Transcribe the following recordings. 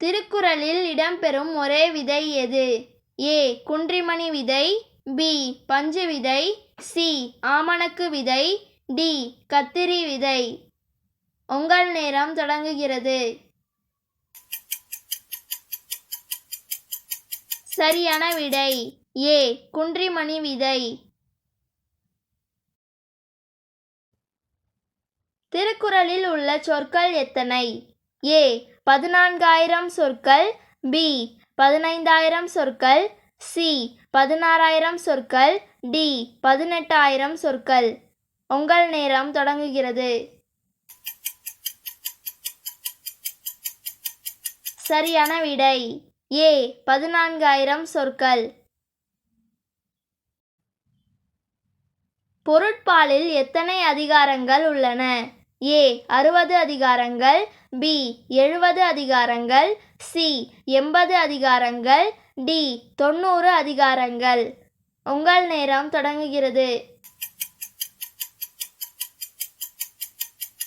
திருக்குறளில் இடம்பெறும் ஒரே விதை எது? ஏ. குன்றிமணி விதை பி. பஞ்சு விதை சி. ஆமணக்கு விதை டி. கத்திரி விதை. உங்கள் நேரம் தொடங்குகிறது. சரியான விடை. ஏ. குன்றிமணி விதை. திருக்குறளில் உள்ள சொற்கள் எத்தனை? ஏ. பதினான்காயிரம் சொற்கள் பி பதினைந்தாயிரம் சொற்கள் சி பதினாறாயிரம் சொற்கள் டி பதினெட்டாயிரம் சொற்கள். உங்கள் நேரம் தொடங்குகிறது. சரியான விடை ஏ பதினான்காயிரம் சொற்கள். பொருட்பாலில் எத்தனை அதிகாரங்கள் உள்ளன? ஏ அறுபது அதிகாரங்கள் பி எழுபது அதிகாரங்கள் சி எண்பது அதிகாரங்கள் டி தொண்ணூறு அதிகாரங்கள். உங்கள் நேரம் தொடங்குகிறது.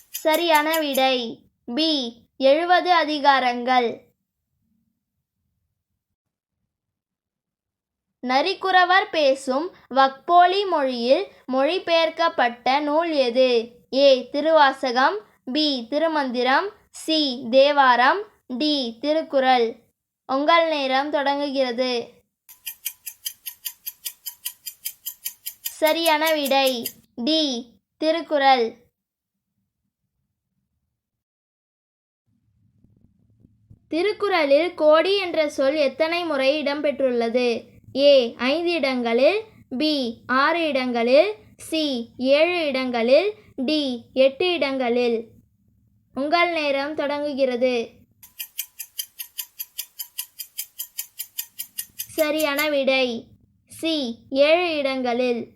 சரியான விடை பி எழுபது அதிகாரங்கள். நரிக்குறவர் பேசும் வக்போலி மொழியில் மொழிபெயர்க்கப்பட்ட நூல் எது? A Thiruvasagam B Thirumanthiram C Thevaram D Thirukkural. உங்கள் நேரம் தொடங்குகிறது. சரியான விடை டி திருக்குறள். திருக்குறளில் கோடி என்ற சொல் எத்தனை முறை இடம்பெற்றுள்ளது? ஏ ஐந்து இடங்களில் பி ஆறு இடங்களில் சி ஏழு இடங்களில் டி எட்டு இடங்களில். உங்கள் நேரம் தொடங்குகிறது. சரியான விடை. சி ஏழு இடங்களில்.